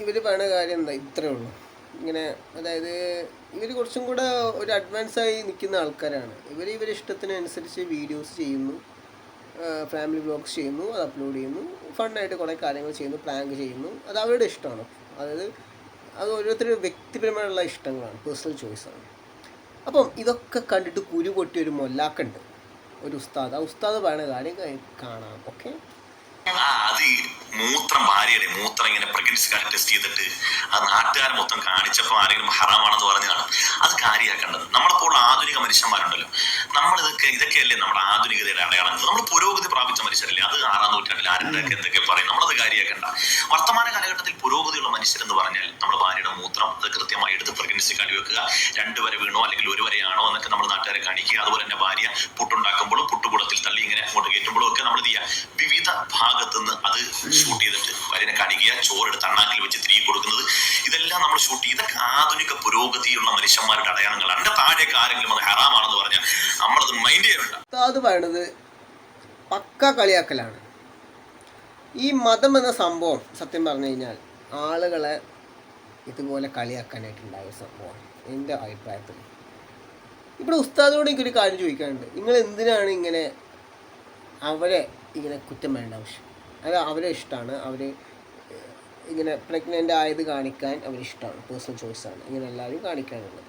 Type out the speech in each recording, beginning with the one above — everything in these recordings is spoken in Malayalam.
ഇവർ പറയുന്ന കാര്യം എന്താ? ഇത്രയേ ഉള്ളൂ. ഇങ്ങനെ അതായത് ഇവർ കുറച്ചും കൂടെ ഒരു അഡ്വാൻസ് ആയി നിൽക്കുന്ന ആൾക്കാരാണ്. ഇവർ ഇവരെ ഇഷ്ടത്തിനനുസരിച്ച് വീഡിയോസ് ചെയ്യുന്നു. ഫാമിലി വ്ലോഗ്സ് ചെയ്യുന്നു അത് അപ്ലോഡ് ചെയ്യുന്നു. ഫണ്ടായിട്ട് കുറേ കാര്യങ്ങൾ ചെയ്യുന്നു പ്രാങ്ക് ചെയ്യുന്നു. അത് അവരുടെ ഇഷ്ടമാണ്. അതായത് അത് ഓരോരുത്തരും വ്യക്തിപരമായുള്ള ഇഷ്ടങ്ങളാണ് പേഴ്സണൽ ചോയ്സാണ് അപ്പം ഇതൊക്കെ കണ്ടിട്ട് കുരു പൊട്ടിയ ഒരു മൊല്ലാക്കുണ്ട്. ഒരു ഉസ്താദ്. ആ ഉസ്താദ് പറയുന്ന കാര്യം കാണാം. ഓക്കെ ആ അത് മൂത്രം ഭാര്യയുടെ മൂത്രം ഇങ്ങനെ പ്രഗ്നൻസി കാർഡ് ടെസ്റ്റ് ചെയ്തിട്ട് അത് നാട്ടുകാർ മൊത്തം കാണിച്ചപ്പോൾ ആരെങ്കിലും ഹറാമാണെന്ന് പറഞ്ഞാണ് അത് കാര്യമാക്കേണ്ടത്. നമ്മളിപ്പോൾ ആധുനിക മനുഷ്യന്മാരുണ്ടല്ലോ. നമ്മൾ ഇതൊക്കെ ഇതൊക്കെയല്ലേ നമ്മുടെ ആധുനികതയുടെ അടയാളം നമ്മൾ പുരോഗതി പ്രാപിച്ച മനുഷ്യരല്ലേ? അത് ആറാം നൂറ്റാണ്ടിൽ ആരുടെയൊക്കെ എന്തൊക്കെ പറയും? നമ്മളത് കാര്യമാക്കണ്ട വർത്തമാന കാലഘട്ടത്തിൽ പുരോഗതിയുള്ള മനുഷ്യരെന്ന് പറഞ്ഞാൽ നമ്മൾ ഭാര്യയുടെ മൂത്രം അത് കൃത്യമായി എടുത്ത് പ്രഗ്നൻസി കാർഡ് വെക്കുക. രണ്ടു വരെ വീണോ അല്ലെങ്കിൽ ഒരു വരെയാണോ എന്നൊക്കെ നമ്മൾ നാട്ടുകാരെ കാണിക്കുക. അതുപോലെ തന്നെ ഭാര്യ പുട്ടുണ്ടാക്കുമ്പോഴും പുട്ടുകുടത്തിൽ തള്ളി ഇങ്ങനെ അങ്ങോട്ട് കയറ്റുമ്പോഴും ഒക്കെ നമ്മൾ ചെയ്യുക? വിവിധ ഭാഗത്തുനിന്ന് അത് ഷൂട്ട് ചെയ്തിട്ട് ഭാര്യനെ കാണിക്കുക. ചോറെടുത്ത് അണ്ണാക്കിൽ വെച്ച് തിരികെ കൊടുക്കുന്നത് ഇതെല്ലാം നമ്മൾ ഷൂട്ട് ചെയ്ത് ഇതൊക്കെ ആധുനിക പുരോഗതിയുള്ള മനുഷ്യന്മാരുടെ അടയാളങ്ങളാണ്. എന്റെ താഴേക്ക് ആരെങ്കിലും അത് ഹറാമാണെന്ന് പറഞ്ഞാൽ നമ്മളത് മൈൻഡ് ചെയ്യണ്ട. അത് പറയണത് പക്ക കളിയാക്കലാണ്. ഈ മതം എന്ന സംഭവം സത്യം പറഞ്ഞു കഴിഞ്ഞാൽ ആളുകളെ ഇതുപോലെ കളിയാക്കാനായിട്ടുണ്ടായ സംഭവമാണ്. എന്റെ അഭിപ്രായത്തിൽ. ഇവിടെ ഉസ്താദിനോട് എനിക്കൊരു കാര്യം ചോദിക്കാനുണ്ട്. നിങ്ങൾ എന്തിനാണ് ഇങ്ങനെ അവരെ ഇങ്ങനെ കുറ്റം വേണ്ട ആവശ്യം? അത് അവരെ ഇഷ്ടമാണ്. അവർ ഇങ്ങനെ പ്രഗ്നന്റ് ആയത് കാണിക്കാൻ അവരിഷ്ടമാണ്. പേഴ്സണൽ ചോയ്സാണ് ഇങ്ങനെ എല്ലാവരും കാണിക്കാനുള്ളത്.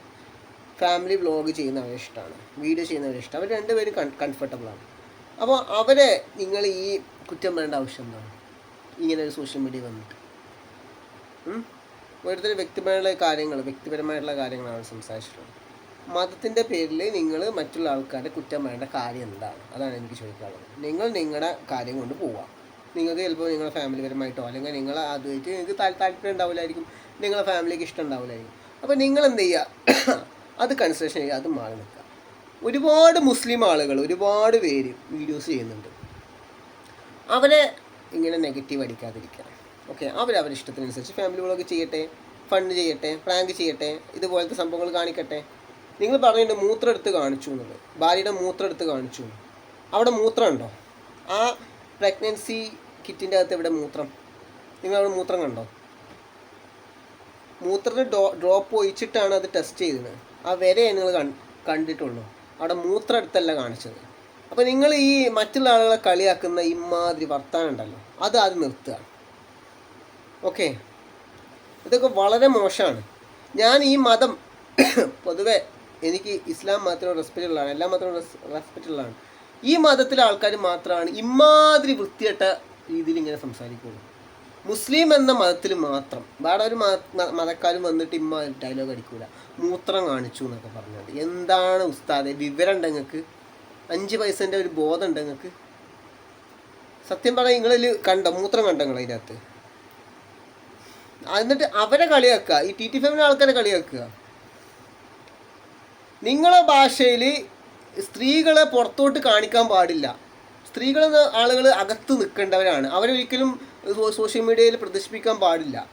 ഫാമിലി വ്ലോഗ് ചെയ്യുന്ന അവരിഷ്ടമാണ്. വീഡിയോ ചെയ്യുന്നവരിഷ്ടം അവർ രണ്ടുപേരും കൺ കംഫർട്ടബിളാണ് അപ്പോൾ അവരെ നിങ്ങൾ ഈ കുറ്റം വേണ്ട ആവശ്യം എന്താണ് ഇങ്ങനെ ഒരു സോഷ്യൽ മീഡിയ വന്നിട്ട്. ഓരോരുത്തരും വ്യക്തിപരമായ കാര്യങ്ങൾ വ്യക്തിപരമായിട്ടുള്ള കാര്യങ്ങളാണ് സംസാരിച്ചിട്ടുള്ളത്. മതത്തിന്റെ പേരിൽ നിങ്ങൾ മറ്റുള്ള ആൾക്കാരെ കുറ്റം വേണ്ട കാര്യം എന്താണ്? അതാണ് എനിക്ക് ചോദിക്കാനുള്ളത്. നിങ്ങൾ നിങ്ങളുടെ കാര്യം കൊണ്ട് പോവാം നിങ്ങൾക്ക് ചിലപ്പോൾ നിങ്ങളുടെ ഫാമിലി പരമായിട്ടോ അല്ലെങ്കിൽ നിങ്ങൾ അതുമായിട്ട് നിങ്ങൾക്ക് താല്പര്യം ഉണ്ടാവില്ലായിരിക്കും. നിങ്ങളെ ഫാമിലിക്ക് ഇഷ്ടം ഉണ്ടാവില്ലായിരിക്കും. അപ്പോൾ നിങ്ങൾ എന്ത് ചെയ്യുക? അത് കൺസിഡറേഷൻ ചെയ്യുക അത് മാറി നിൽക്കുക. ഒരുപാട് മുസ്ലിം ആളുകൾ ഒരുപാട് പേര് വീഡിയോസ് ചെയ്യുന്നുണ്ട്. അവരെ ഇങ്ങനെ നെഗറ്റീവ് അടിക്കാതിരിക്കുക. ഓക്കെ അവർ അവരുടെ ഇഷ്ടത്തിനനുസരിച്ച് ഫാമിലി വ്ളോഗ് ചെയ്യട്ടെ ഫണ്ട് ചെയ്യട്ടെ പ്രാങ്ക് ചെയ്യട്ടെ ഇതുപോലത്തെ സംഭവങ്ങൾ കാണിക്കട്ടെ. നിങ്ങൾ പറഞ്ഞിട്ടുണ്ട് മൂത്രം എടുത്ത് കാണിച്ചു എന്നുള്ളത്. ഭാര്യയുടെ മൂത്രം എടുത്ത് കാണിച്ചു. അവിടെ മൂത്രം ഉണ്ടോ? ആ പ്രഗ്നൻസി കിറ്റിന്റെ അകത്ത് എവിടെ മൂത്രം? നിങ്ങൾ അവിടെ മൂത്രം കണ്ടോ? മൂത്രത്തിന് ഡോ ഡ്രോപ്പ് ഒഴിച്ചിട്ടാണ് അത് ടെസ്റ്റ് ചെയ്തത്. ആ വരെ നിങ്ങൾ കണ്ടിട്ടുള്ളൂ. അവിടെ മൂത്രം അടുത്തല്ല കാണിച്ചത്. അപ്പോൾ നിങ്ങൾ ഈ മറ്റുള്ള ആളുകളെ കളിയാക്കുന്ന ഇമാതിരി വർത്താനം ഉണ്ടല്ലോ അത് അത് നിർത്തുക. ഓക്കെ ഇതൊക്കെ വളരെ മോശമാണ്. ഞാൻ ഈ മതം പൊതുവെ എനിക്ക് ഇസ്ലാം മതത്തിനോട് റെസ്പെക്റ്റ് ഉള്ളതാണ് എല്ലാ മതത്തിനോട് റെസ്പെക്റ്റ് ഉള്ളതാണ്. ഈ മതത്തിലെ ആൾക്കാർ മാത്രമാണ് ഇമാതിരി വൃത്തികെട്ട രീതിയിൽ ഇങ്ങനെ സംസാരിക്കുള്ളൂ. മുസ്ലിം എന്ന മതത്തിൽ മാത്രം. വേറെ ഒരു മത മതക്കാരും വന്നിട്ട് ഇമ്മ ഡയലോഗ് അടിക്കൂല. മൂത്രം കാണിച്ചു എന്നൊക്കെ പറഞ്ഞത് എന്താണ് ഉസ്താദെ? വിവരം നിങ്ങൾക്ക് അഞ്ച് പൈസന്റെ ഒരു ബോധം നിങ്ങൾക്ക് സത്യം പറഞ്ഞാൽ നിങ്ങളിൽ കണ്ടോ? മൂത്രം കണ്ടോ നിങ്ങൾ അതിനകത്ത്? എന്നിട്ട് അവരെ കളിയാക്കുക. ഈ ടി ടി ഫാമിലി ആൾക്കാരെ കളിയാക്കുക. നിങ്ങളെ ഭാഷയിൽ സ്ത്രീകളെ പുറത്തോട്ട് കാണിക്കാൻ പാടില്ല. സ്ത്രീകൾ ആളുകൾ അകത്ത് നിൽക്കേണ്ടവരാണ്. അവരൊരിക്കലും സോഷ്യൽ മീഡിയയിൽ പ്രദർശിപ്പിക്കാൻ പാടില്ല.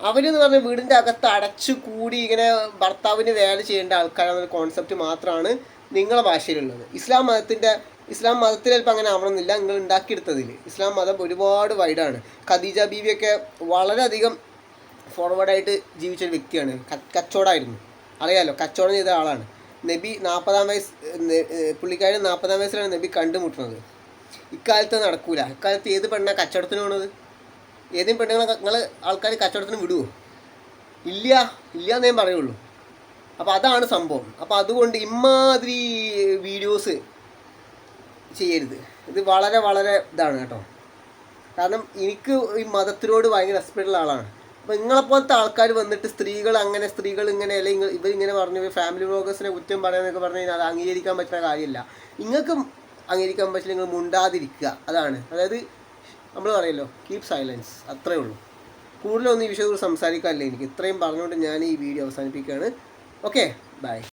അവരെന്ന് പറഞ്ഞാൽ വീടിന്റെ അകത്ത് അടച്ചു കൂടി ഇങ്ങനെ ഭർത്താവിന് വേല ചെയ്യേണ്ട ആൾക്കാരെന്നൊരു കോൺസെപ്റ്റ് മാത്രമാണ് നിങ്ങളെ ഭാഷയിലുള്ളത്. ഇസ്ലാം മതത്തിന്റെ ഇസ്ലാം മതത്തിൽ ചിലപ്പോൾ അങ്ങനെ ആവണമെന്നില്ല. നിങ്ങൾ ഉണ്ടാക്കിയെടുത്തതിൽ ഇസ്ലാം മതം ഒരുപാട് വൈഡാണ് ഖദീജ ബീവിയൊക്കെ വളരെയധികം ഫോർവേഡായിട്ട് ജീവിച്ചൊരു വ്യക്തിയാണ്. ക- കച്ചവടമായിരുന്നു. അറിയാലോ കച്ചവടം ചെയ്ത ആളാണ്. നബി നാൽപ്പതാം വയസ്സ് പുള്ളിക്കാരൻ നാൽപ്പതാം വയസ്സിലാണ് നബി കണ്ടുമുട്ടുന്നത്. ഇക്കാലത്ത് നടക്കൂല. ഇക്കാലത്ത് ഏത് പെണ്ണ കച്ചവടത്തിന് പോണത്? ഏതെങ്കിലും പെണ്ണുങ്ങളെ നിങ്ങൾ ആൾക്കാർ കച്ചവടത്തിന് വിടുമോ ഇല്ല. ഇല്ല എന്നേ പറയുള്ളൂ. അപ്പോൾ അതാണ് സംഭവം. അപ്പോൾ അതുകൊണ്ട് ഇമാതിരി വീഡിയോസ് ചെയ്യരുത്. ഇത് വളരെ വളരെ ഇതാണ് കേട്ടോ. കാരണം എനിക്ക് ഈ മതത്തിനോട് ഭയങ്കര റെസ്പെക്റ്റുള്ള ആളാണ്. അപ്പോൾ നിങ്ങളെപ്പോലത്തെ ആൾക്കാർ വന്നിട്ട് സ്ത്രീകൾ അങ്ങനെ സ്ത്രീകൾ ഇങ്ങനെ അല്ലെങ്കിൽ ഇവരിങ്ങനെ പറഞ്ഞു ഫാമിലി ബ്ലോഗേഴ്സിനെ കുറ്റം പറയാന്നൊക്കെ പറഞ്ഞു കഴിഞ്ഞാൽ അത് അംഗീകരിക്കാൻ പറ്റുന്ന കാര്യമില്ല. നിങ്ങൾക്കും അംഗീകരിക്കാൻ പറ്റില്ല നിങ്ങൾ മുണ്ടാതിരിക്കുക. അതാണ്. അതായത് നമ്മൾ പറയല്ലോ കീപ് സൈലൻസ് അത്രേ ഉള്ളൂ. കൂടുതലൊന്നും ഈ വിഷയത്തിൽ സംസാരിക്കാനില്ല എനിക്ക്. ഇത്രയും പറഞ്ഞുകൊണ്ട് ഞാൻ ഈ വീഡിയോ അവസാനിപ്പിക്കുകയാണ്. Okay bye